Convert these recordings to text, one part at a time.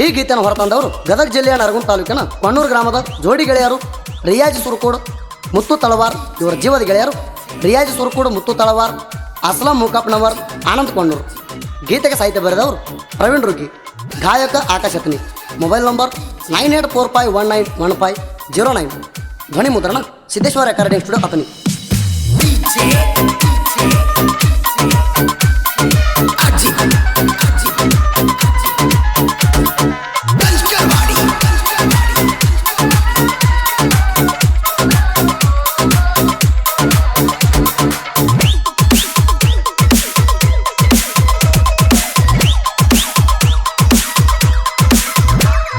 ಈ ಗೀತೆಯನ್ನು ಹೊರತಂದವರು ಗದಗ ಜಿಲ್ಲೆಯ ನರಗುಂದ ತಾಲೂಕಿನ ಕೊಣ್ಣೂರು ಗ್ರಾಮದ ಜೋಡಿ ಗೆಳೆಯರು ರಿಯಾಜ್ ಸುರಕೋಡು, ಮುತ್ತು ತಳವಾರ್, ಇವರ ಜೀವದ ಗೆಳೆಯರು, ರಿಯಾಜ್ ಸುರಕೋಡು, ಮುತ್ತು ತಳವಾರ್, ಅಸ್ಲಾಂ ಮೂಕಪ್ಪನವರ್, ಆನಂದ್ ಕೊಂಡೂರು ಗೀತೆಗೆ ಸಾಹಿತ್ಯ ಬರೆದವರು ಪ್ರವೀಣ್ ರುಗಿ, ಗಾಯಕ Akash Athani mobile number nine eight four five one nine one five zero nine. ಧ್ವನಿ ಮುದ್ರಣ Siddeshwara academy studio Athani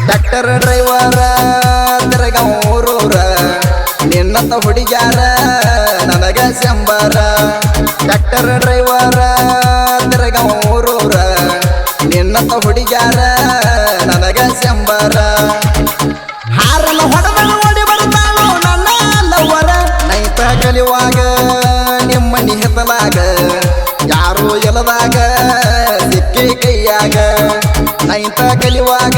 doctor driver ತಿರಗೂರೂರ ನಿನ್ನಂತ ಹುಡುಗ್ಯಾರ, ನನಗ ಶಂಬರ. ಡಾಕ್ಟರ್ ಡ್ರೈವರ ತಿರಗೂರೂರ ನಿನ್ನಂತ ಹುಡುಗ್ಯಾರ, ನನಗ ಶಂಬರ. ಹಾರಲ ಹೊಡೆದನ ಓಡಿ ಬರ್ತಾಳೋ ನನ್ನ ಲವರ ನೈತ ಕಲಿಯುವಾಗ ನಿಮ್ಮ ನಿಹತಲಾಗ ಯಾರು ಎಲ್ಲದಾಗ ಸಿಕ್ಕಿ ಕೈಯಾಗ. ನೈತ ಕಲಿಯುವಾಗ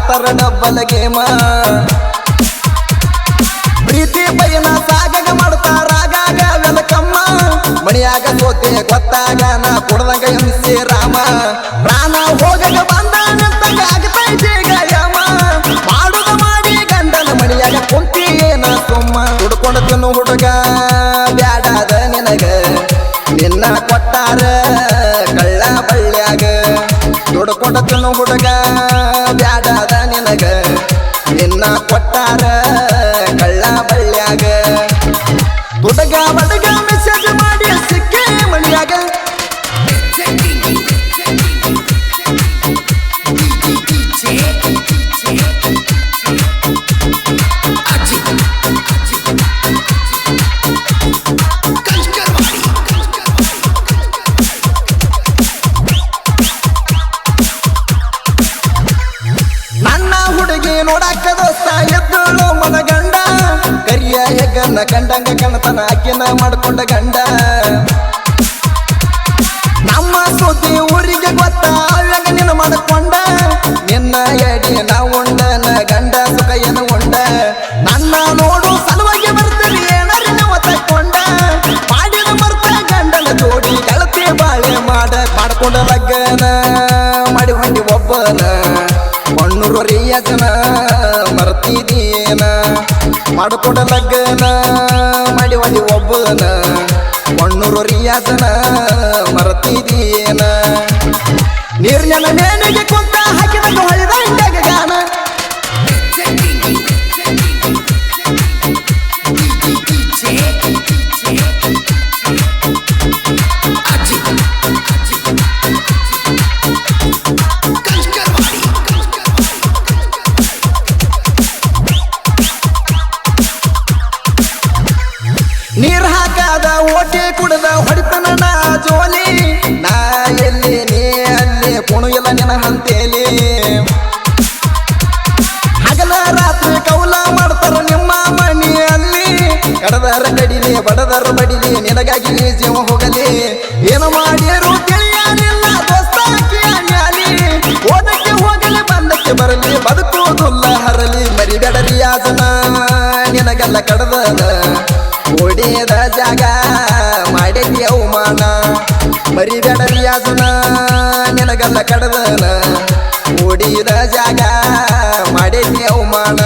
ಆಡ್ತಾರ ಡಬ್ಬಲ ಪ್ರೀತಿ ಬಯನ ಸಾಗಾಗ ಮಾಡ್ತಾರಾಗಾಗ ವೆಲಕಮ್ಮ ಮಣಿಯಾಗ ಸೋತೆ ಗೊತ್ತಾಗ ನಾ ಕೊಡ್ದಂಗ ಎಂಸಿ ರಾಮ. ಪ್ರಾಣ ಹೋಗಗ ಬಂದ ನಿಂತಾಗ ಆಗ್ತೈತೆ ಗಯಮ ಮಾಡುದ ಮಾಡಿ ಗಂಡನ ಮಣಿಯಾಗ ಕುಂತಿ ಏನ ಸುಮ್ಮ. ಹುಡ್ಕೊಂಡು ತಿನ್ನು ಹುಡುಗ. ದುಡ್ಕೊಂಡು ತಿನ್ನು ಹುಡುಗ ಬ್ಯಾಡಾದ ನಿನಗ. ನಿನ್ನ ಕೊಟ್ಟಾರ ಕಳ್ಳ ಬಳ್ಳ್ಯಾಗ. ಹುಡುಗ ಬಡಗ ಮೆಸೇಜ್ ಮಾಡಿ ಸಿಕ್ಕೇ ನೋಡಾಕ ದೋಸ್ತ ಎದ್ದಳು ಮನ ಗಂಡ. ಕರಿಯ ಹೆಗ್ಗನ್ನ ಕಂಡಂಗ ಕಣತನ ಅಕ್ಕಿನ ಮಾಡ್ಕೊಂಡ ಗಂಡ. ನಮ್ಮ ಸುದ್ದಿ ಊರಿಗೆ ಗೊತ್ತ ಅಳ್ಳಂಗ ನಿನ್ನ ಮಾಡ್ಕೊಂಡ. ನಿನ್ನ ಎಡಿ ನಾ ರಿಯಜನ ಮರ್ತಿದೀನ? ಮಾಡ್ಕೊಂಡ ಲಗ್ನ ಮಾಡಿ ಹೊಂಡಿ ಒಬ್ಬನ. ಮಣ್ಣೂರು ರಿಯಾಸನ ಮರ್ತಿದೀನ? ನೀರ್ನೆಲ್ಲ ಮೇನಿಗೆ ಕುಂತ ಹಾಕಿದ ಹೊಳಿದ ನೀರ್ ಹಾಕಾದ ಓಟಿ ಕುಡದ ಹೊಡಿತನ ಜೋಲಿ. ನಾ ಎಲ್ಲಿ ನೀ ಅಲ್ಲಿ ಕುಣು ಇಲ್ಲ ನಿನ ಹಗಲ ರಾತ್ರಿ ಕೌಲ ಮಾಡ್ತಾರ ನಿಮ್ಮ ಮನೆಯಲ್ಲಿ ಕಡದರ ಕಡಿಲಿ, ಬಡದರ ಬಡಿಲಿ, ನಿನಗಾಗಿ ಜೀವ ಹೋಗಲಿ. ಏನು ಮಾಡಿರು ತಿಳಿಯಲಿಲ್ಲ ಓದಕ್ಕೆ ಹೋಗಲಿ, ಬಂದಕ್ಕೆ ಬರಲಿ, ಬದುಕುವುದಿಲ್ಲ, ಹರಲಿ, ಮರಿಬೇಡರಿ ಯಾಜನ ನಿನಗೆಲ್ಲ ಕಡದನ ಅವಮಾನ ಮರಿಬೇಡರಿ ನಿನಗಲ್ಲ ನಿನಗೆಲ್ಲ ಕಡದನ ಓಡಿದ ಜಾಗ ಮಾಡೇನಿ ಅವಮಾನ.